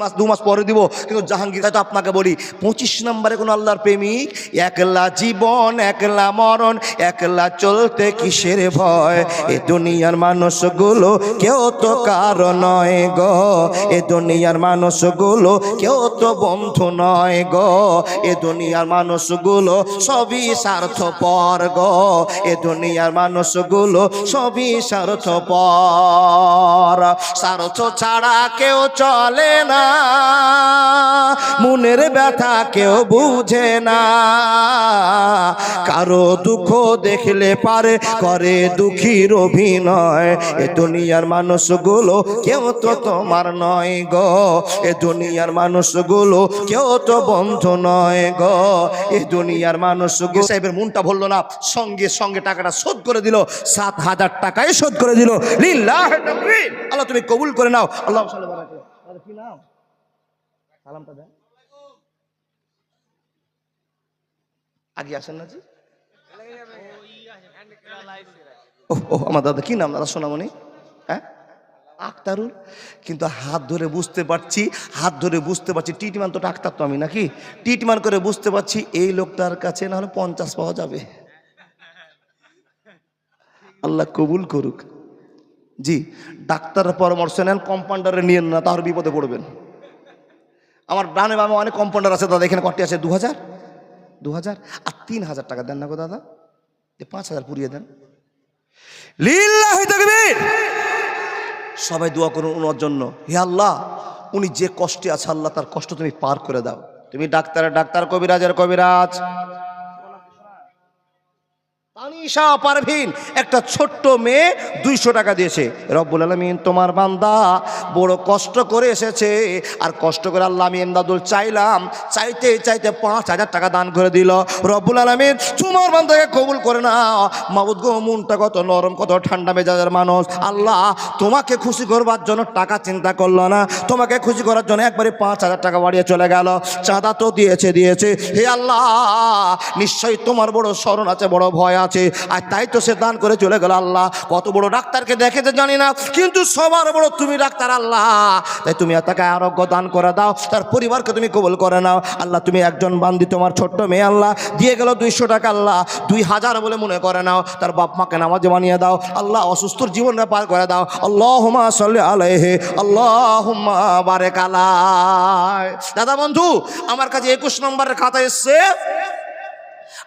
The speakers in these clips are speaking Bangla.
মাস, দু মাস পরে দিব, কিন্তু জাহাঙ্গীর তো আপনাকে বলি, পঁচিশ নম্বরে কোনো আল্লাহর প্রেমিক, একলা জীবন, একলা মরণ, একলা চলতে কিসের ভয়? এ দুনিয়ার মানুষগুলো কেউ তো কারও নয় গো, এ দুনিয়ার মানুষগুলো কেউ তো বন্ধু নয় গো, এ দুনিয়ার মানুষগুলো সবই স্বার্থপর গো, এ দুনিয়ার মানুষগুলো সবই স্বার্থপর। স্বার্থ ছাড়া কেউ চলে না। মনের ব্যথা কেউ বুঝে না। কারও দুঃখ দেখলে পারে, করে দুঃখীর অভিনয়। এ দুনিয়ার মানুষগুলো কেউ তো তোমার নয় গো। এ দুনিয়ার মানুষগুলো কেউ তো বন্ধু নয় গো। এ দুনিয়ার মানুষগুলো সাহেবের মনটা ভরলো না। সঙ্গে সঙ্গে টাকাটা শোধ করে দিল। সাত হাজার টাকায় শোধ করে দিল। তাকবীর। আল্লাহ তুমি কবুল করে নাও। আল্লাহ সালামটা দেন। আগে আসেন না জি। ও আমার দাদা, কি নাম? দাদা সোনামণি। হ্যাঁ? আক্তারুল। কিন্তু হাত ধরে বুঝতে পারছি, হাত ধরে বুঝতে পারছি, ট্রিটমেন্ট তো ডাক্তার তো আমি নাকি? ট্রিটমেন্ট করে বুঝতে পারছি, এই লোকটার কাছে না হলে পঞ্চাশ পাওয়া যাবে। আল্লাহ কবুল করুক। জি, ডাক্তারের পরামর্শ নেন কম্পাউন্ডারে নিয়েন না, তাহলে বিপদে পড়বেন। আমার ডানে বামে অনেক কম্পাউন্ডার আছে, দাদা, এখানে কটি আছে দু হাজার দু হাজার আর তিন হাজার টাকা দেন না গো দাদা, যে পাঁচ হাজার পুড়িয়ে দেন। সবাই দোয়া করুন ওনার জন্য। হে আল্লাহ, উনি যে কষ্টে আছে, আল্লাহ তার কষ্ট তুমি পার করে দাও। তুমি ডাক্তারের ডাক্তার কবিরাজের কবিরাজ। তানিশা পারভিন, একটা ছোট্ট মেয়ে দুইশো টাকা দিয়েছে। রব্বুল আলমিন, তোমার বান্দা বড় কষ্ট করে এসেছে। আর কষ্ট করে আল্লাহ আমি এমদাদুল চাইলাম। চাইতে চাইতে পাঁচ হাজার টাকা দান করে দিল। রব্বুল আলমিন, তোমার বান্দাকে কবুল করে না মাবুদ গো, মনটা কত নরম, কত ঠান্ডা মেজাজের মানুষ। আল্লাহ তোমাকে খুশি করবার জন্য টাকা চিন্তা করল না। তোমাকে খুশি করার জন্য একবারে পাঁচ হাজার টাকা বাড়িয়ে চলে গেল। চাঁদা তো দিয়েছে দিয়েছে। হে আল্লাহ, নিশ্চয়ই তোমার বড় স্মরণ আছে, বড় ভয় আর তাই তো সে দান করে চলে গেল আল্লাহ। কত বড় ডাক্তারকে দেখেছে জানি না, কিন্তু সবার বড় তুমি ডাক্তার আল্লাহ। তাই তুমি তাকে আরোগ্য দান করে দাও, তার পরিবারকে তুমি কবল করে নাও। আল্লাহ, তুমি একজন বান্দি, তোমার ছোট্ট মেয়ে আল্লাহ। দিয়ে গেল দুইশো টাকা আল্লাহ। দুই হাজার বলে মনে করে নাও। তার বাপ মাকে নামাজে বানিয়ে দাও। আল্লাহ, অসুস্থর জীবনটা পার করে দাও। আল্লাহ আলাইহে আল্লাহ বারে কালায় দাদা বন্ধু, আমার কাছে একুশ নম্বরের খাতা এসছে।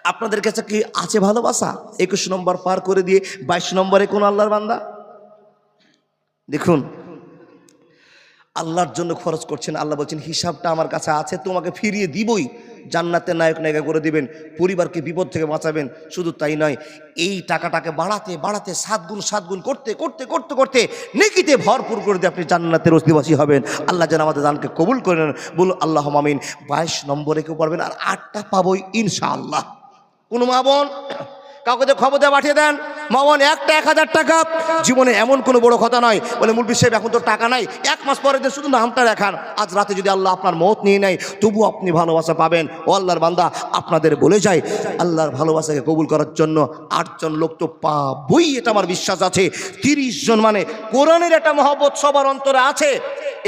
আপনাদের কাছে কি আছে ভালোবাসা? একুশ নম্বর পার করে দিয়ে বাইশ নম্বরে কোন আল্লাহর বান্দা? দেখুন, আল্লাহর জন্য খরচ করছেন। আল্লাহ বলছেন, হিসাবটা আমার কাছে আছে, তোমাকে ফিরিয়ে দিবই। জান্নাতের নায়ক নায়িকা করে দিবেন, পরিবারকে বিপদ থেকে বাঁচাবেন, শুধু তাই নয়, এই টাকাটাকে বাড়াতে বাড়াতে, সাত গুণ সাত গুণ করতে করতে করতে করতে নেকিতে ভরপুর করে দিয়ে আপনি জান্নাতের অস্তিবাসী হবেন। আল্লাহ যেন আমাদের দানকে কবুল করে নেন বলুন আল্লাহ মামিন বাইশ নম্বরে কেউ পারবেন, আর আটটা পাবোই ইনশাআল্লাহ। কোনো মা বোন কাউকে খবর দিয়ে পাঠিয়ে দেন মা বোন একটা এক হাজার টাকা। জীবনে এমন কোনো বড় কথা নয়, বলে মুরবি সাহেব, এখন তো টাকা নাই। এক মাস পরে দিয়ে শুধু নামটা দেখান, আজ রাতে যদি আল্লাহ আপনার মত নিয়ে নেয়, তবু আপনি ভালোবাসা পাবেন। ও আল্লাহর বান্দা, আপনাদের বলে যায় আল্লাহর ভালোবাসাকে কবুল করার জন্য আটজন লোক তো পাবই, এটা আমার বিশ্বাস আছে। তিরিশ জন মানে কোরআনের একটা মহব্বত সবার অন্তরে আছে।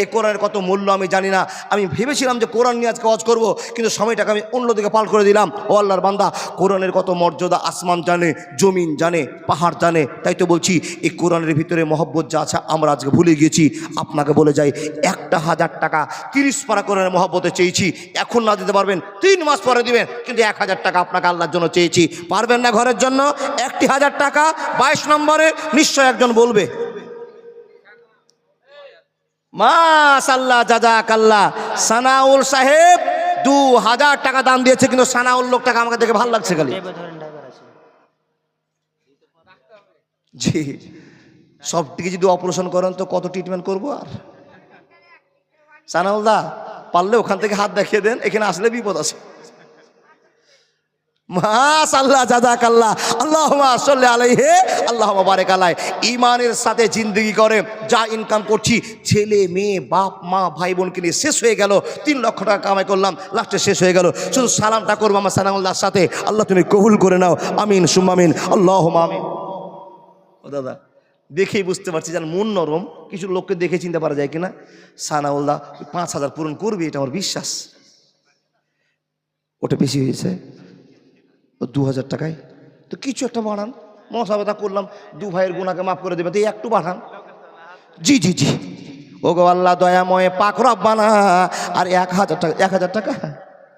এ কোরআনের কত মূল্য আমি জানি না। আমি ভেবেছিলাম যে কোরআন নিয়ে আজকে কাজ করব, কিন্তু সময়টাকে আমি অন্যদিকে পাল করে দিলাম। ও আল্লাহর বান্দা, কোরআনের কত মর্যাদা আসমান জানে, জমিন জানে পাহাড় জানে তাই তো বলছি, এই কোরআনের ভিতরে মহব্বত যা আছে, আমরা আজকে ভুলে গিয়েছি। আপনাকে বলে যাই, একটা হাজার টাকা তিরিশ পারা কোরআনের মহব্বতে চেয়েছি, এখন না দিতে পারবেন, তিন মাস পরে দিবেন, কিন্তু এক হাজার টাকা আপনাকে আল্লাহর জন্য চেয়েছি। পারবেন না ঘরের জন্য? একটি হাজার টাকা বাইশ নম্বরে নিশ্চয় একজন বলবে। সানাউল সাহেব দু হাজার টাকা দাম দিয়েছে, কিন্তু সানাউল লোকটাকে আমাকে দেখে ভালো লাগছে খালি। জি। সব দিকে যদি অপারেশন করেন তো কত ট্রিটমেন্ট করব আর? সানাউল দা, পারলে ওখান থেকে হাত দেখিয়ে দেন, এখানে আসলে বিপদ আছে। মাশাল্লাহ জাজাক আল্লাহ আল্লাহ সাল্লি আলাইহে আল্লাহ বারেক আলাই ইমানের সাথে জিন্দগি করে যা ইনকাম করছি, ছেলে, মেয়ে, বাপ, মা ভাই বোনকে নিয়ে শেষ হয়ে গেল। তিন লক্ষ টাকা কামাই করলাম লাস্টে শেষ হয়ে গেল। শুধু সালামটা করব আমার সালামুল্লাহর সাথে। আল্লাহ তুমি কবুল করে নাও। আমিন সুমামিন আল্লাহ আমিন। দাদা, দেখেই বুঝতে পারছি যেন মন নরম, কিছু লোককে দেখে চিনতে পারা যায় কিনা। সানাউল্লাহ পাঁচ হাজার পূরণ করবে, এটা আমার বিশ্বাস। ওটা বেশি হয়েছে ও দু হাজার টাকায়। তো কিছু একটা বাড়ান। মশাবেদা করলাম, দু ভাইয়ের গুণাকে মাফ করে দেবে, তো একটু বাড়ান। জি জি জি। ও গো আল্লাহ দয়াময় পাক রব্বানা। আর এক হাজার টাকা, এক হাজার টাকা?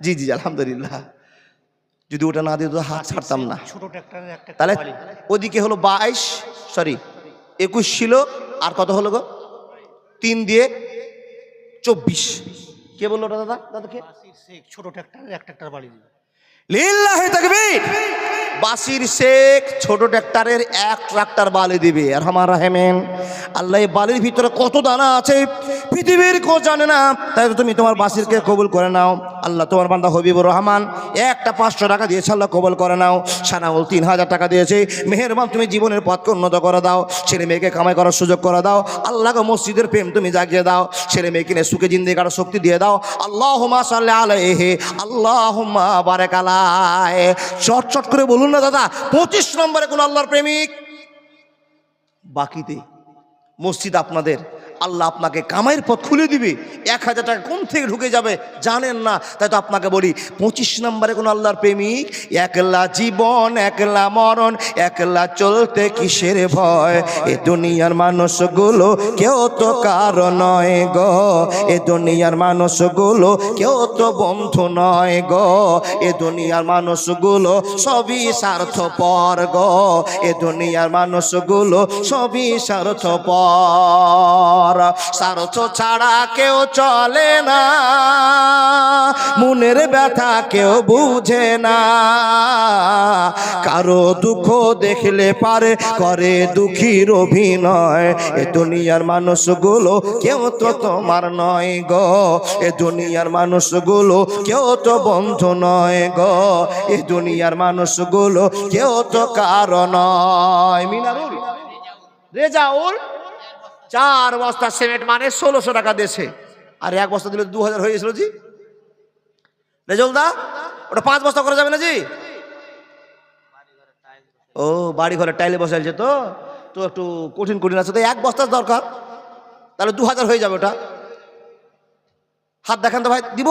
জি জি, আলহামদুলিল্লাহ। যদি ওটা না দিত হাত ছাড়তাম না। তাহলে ওদিকে হলো বাইশ সরি একুশ ছিল আর কত হলো গো? তিন দিয়ে চব্বিশ। কে বলল ওটা দাদা? দাদাকে? শেখ ছোট ট্রাক্টরের এক ট্রাক্টর বাড়ি দিবে লিল্লাহি তাকবীর! বাসির শেখ ছোট ট্রাক্টরের এক ট্রাক্টর বালি দিবে। আর আমার রাহেমেন আল্লাহ বালির ভিতরে কত দানা আছে? পৃথিবীর কেউ জানে না, তাই তুমি তোমার বাসিরকে কবুল করে নাও। আল্লাহ তোমার বান্দা হবিবুর রহমান, একটা পাঁচশো টাকা দিয়েছে, আল্লাহ কবুল করে নাও। সানাউল তিন হাজার টাকা দিয়েছে। মেহেরবান, তুমি জীবনের পথকে উন্নত করে দাও। ছেলে মেয়েকে কামাই করার সুযোগ করে দাও। আল্লাহকে মসজিদের প্রেম তুমি জাগিয়ে দাও। ছেলে মেয়ে কিনে সুখে জিন্দে কারও শক্তি দিয়ে দাও। আল্লাহ সাল্লাহ আলাইহি আল্লাহ বারে আলায় চট চট করে বলুন না দাদা, পঁচিশ নম্বরে কোন আল্লাহর প্রেমিক? বাকিতে, মসজিদ আপনাদের। আল্লাহ আপনাকে কামাইয়ের পথ খুলে দিবে। এক হাজার টাকা কোন থেকে ঢুকে যাবে। জানেন না, তাই তো আপনাকে বলি, পঁচিশ নম্বরে কোন আল্লাহর প্রেমিক, একলা জীবন, একলা মরণ, একলা চলতে কিসের ভয়? এ দুনিয়ার মানুষগুলো কেউ তো কারও নয় গো। এ দুনিয়ার মানুষগুলো কেউ তো বন্ধু নয় গো। এ দুনিয়ার মানুষগুলো সবই স্বার্থপর গো। এ দুনিয়ার মানুষগুলো সবই স্বার্থ স্বার্থপর। স্বার্থ ছাড়া কেউ চলে না। মনের ব্যথা কেউ বুঝে না। কারও দুঃখ দেখলে পারে, করে দুঃখীর অভিনয়। এ দুনিয়ার মানুষগুলো কেউ তো তোমার নয় গো। এ দুনিয়ার মানুষগুলো কেউ তো বন্ধু নয় গো। এ দুনিয়ার মানুষগুলো কেউ তো কারণ নয়। মিনারুল, রেজাউল চার বস্তা সিমেন্ট মানে ষোলোশো টাকা দেশে। আর এক বস্তা দিলে দু হাজার হয়ে গেছিল জি। রেজাউল দা, ওটা পাঁচ বস্তা করা যাবে না জি? ও বাড়ি ঘরে টাইলে বসাইছে তো তো একটু কঠিন কঠিন আছে, তো এক বস্তার দরকার। তাহলে দু হাজার হয়ে যাবে ওটা। হাত দেখান তো ভাই, দিব?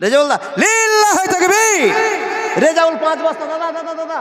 রেজাউল দা, লিল্লাহ তাকবীর রেজাউল, পাঁচ বস্তা, দাদা দাদা দাদা।